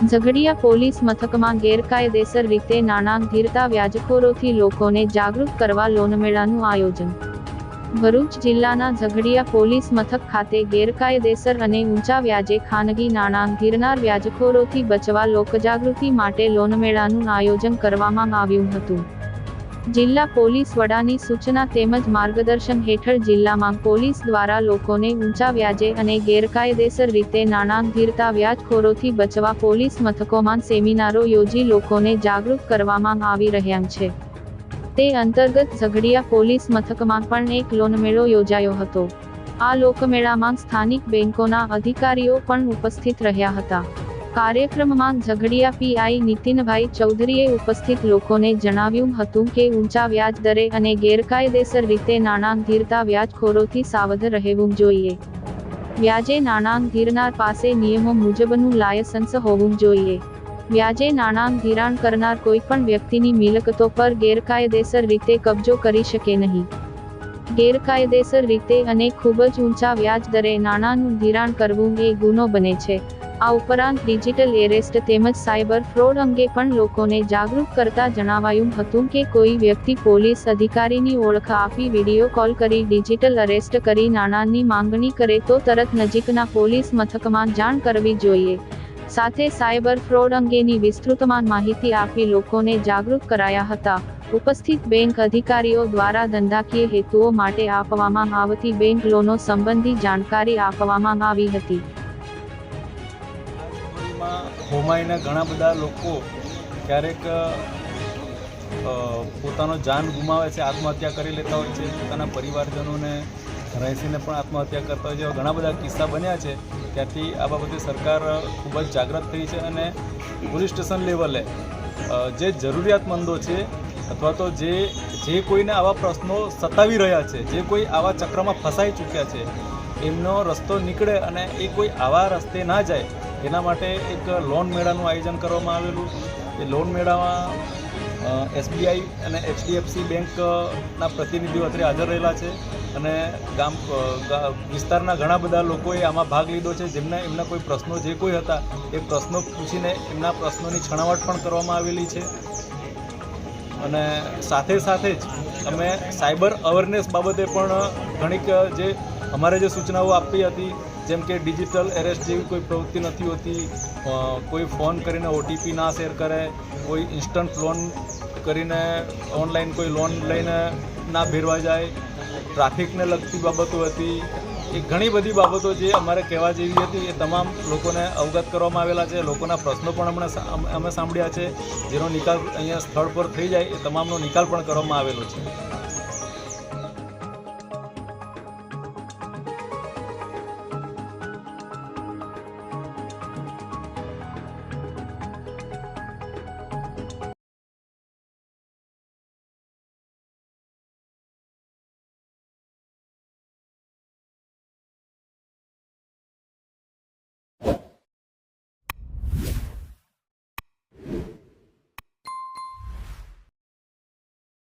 Jhagadia police મથકમાં ગેરકાયદેસર રીતે નાણાં ધીરતા વ્યાજખોરોથી લોકોને જાગૃત કરવા લોનમેળાનું આયોજન. ભરૂચ જિલ્લાના ઝઘડિયા પોલીસ મથક ખાતે ગેરકાયદેસર અને ઊંચા વ્યાજે ખાનગી નાણાં ધીરનાર વ્યાજખોરોથી બચવા લોકજાગૃતિ માટે લોનમેળાનું આયોજન કરવામાં આવ્યું હતું. જિલ્લા પોલીસ વડાની સૂચના તેમજ માર્ગદર્શન હેઠળ જિલ્લામાં પોલીસ દ્વારા લોકોને ઊંચા વ્યાજે અને ગેરકાયદેસર રીતે નાણાં ધીરતા વ્યાજખોરોથી બચવા પોલીસ મથકોમાં સેમિનારો યોજી લોકોને જાગૃત કરવામાં આવી રહ્યા છે. તે અંતર્ગત ઝઘડિયા પોલીસ મથકમાં પણ એક લોનમેળો યોજાયો હતો. આ લોકમેળામાં સ્થાનિક બેંકોના અધિકારીઓ પણ ઉપસ્થિત રહ્યા હતા. કાર્યક્રમમાં ઝઘડિયા પીઆઈ નીતિનભાઈ ચૌધરીએ ઉપસ્થિત લોકોને જણાવ્યું હતું કે ઊંચા વ્યાજ દરે અને ગેરકાયદેસર રીતે નાણાં ધીરતા વ્યાજખોરોથી સાવધ રહેવું જોઈએ. વ્યાજે નાણાં ધીરનાર પાસે નિયમો મુજબનું લાયસન્સ હોવું જોઈએ. વ્યાજે નાણાં ધિરાણ કરનાર કોઈપણ વ્યક્તિની મિલકતો પર ગેરકાયદેસર રીતે કબજો કરી શકે નહીં. ગેરકાયદેસર રીતે અને ખૂબ જ ઊંચા વ્યાજ દરે નાણાંનું ધિરાણ કરવું એ ગુનો બને છે. આ ઉપરાંત ડિજિટલ એરેસ્ટ તેમજ સાયબર ફ્રોડ અંગે પણ લોકોને જાગૃત કરતા જણાવાયું હતું કે કોઈ વ્યક્તિ પોલીસ અધિકારીની ઓળખ આપી વીડિયો કોલ કરી ડિજિટલ અરેસ્ટ કરી નાણાંની માંગણી કરે તો તરત નજીકના પોલીસ મથકમાં જાણ કરવી જોઈએ. સાથે સાયબર ફ્રોડ અંગેની વિસ્તૃતમાં માહિતી આપી લોકોને જાગૃત કરાયા હતા. ઉપસ્થિત બેંક અધિકારીઓ દ્વારા ધંધાકીય હેતુઓ માટે આપવામાં આવતી બેંક લોનો સંબંધી જાણકારી આપવામાં આવી હતી. માં હોમાઈને ઘણા બધા લોકો ક્યારેક પોતાનો જાન ગુમાવે છે, આત્મહત્યા કરી લેતા હોય છે, પોતાના પરિવારજનોને રહેસીને પણ આત્મહત્યા કરતા હોય છે ઘણા બધા કિસ્સા બન્યા છે. ત્યાંથી આ બાબતે સરકાર ખૂબ જ જાગૃત થઈ છે અને પોલીસ સ્ટેશન લેવલે જે જરૂરિયાતમંદો છે અથવા તો જે જે કોઈને આવા પ્રશ્નો સતાવી રહ્યા છે, જે કોઈ આવા ચક્રમાં ફસાઈ ચૂક્યા છે, એમનો રસ્તો નીકળે અને એ કોઈ આવા રસ્તે ના જાય એના માટે એક લોન મેળાનું આયોજન કરવામાં આવેલું. એ લોન મેળામાં એસબીઆઈ અને એચડીએફસી બેંકના પ્રતિનિધિઓ અત્રે હાજર રહેલા છે અને ગામ વિસ્તારના ઘણા બધા લોકોએ આમાં ભાગ લીધો છે. જેમને એમના કોઈ પ્રશ્નો, જે કોઈ હતા, એ પ્રશ્નો પૂછીને એમના પ્રશ્નોની છણાવટ પણ કરવામાં આવેલી છે. અને સાથે સાથે જ અમે સાયબર અવેરનેસ બાબતે પણ ઘણીક જે, અમારે જે સૂચનાઓ આપી હતી જેમ કે ડિજિટલ એરેસ્ટ જેવી કોઈ પ્રવૃત્તિ નથી હોતી કોઈ ફોન કરીને ઓટીપી ના શેર કરે, કોઈ ઇન્સ્ટન્ટ લોન કરીને ઓનલાઈન કોઈ લોન લઈને ના ભેરવા જાય. ટ્રાફિકને લગતી બાબતો હતી. એ ઘણી બધી બાબતો જે અમારે કહેવા જેવી હતી, એ તમામ લોકોને અવગત કરવામાં આવેલા છે. લોકોના પ્રશ્નો પણ હમણાં અમે- અમે સાંભળ્યા છે. જેનો નિકાલ અહીંયા સ્થળ પર થઈ જાય, એ તમામનો નિકાલ પણ કરવામાં આવેલો છે.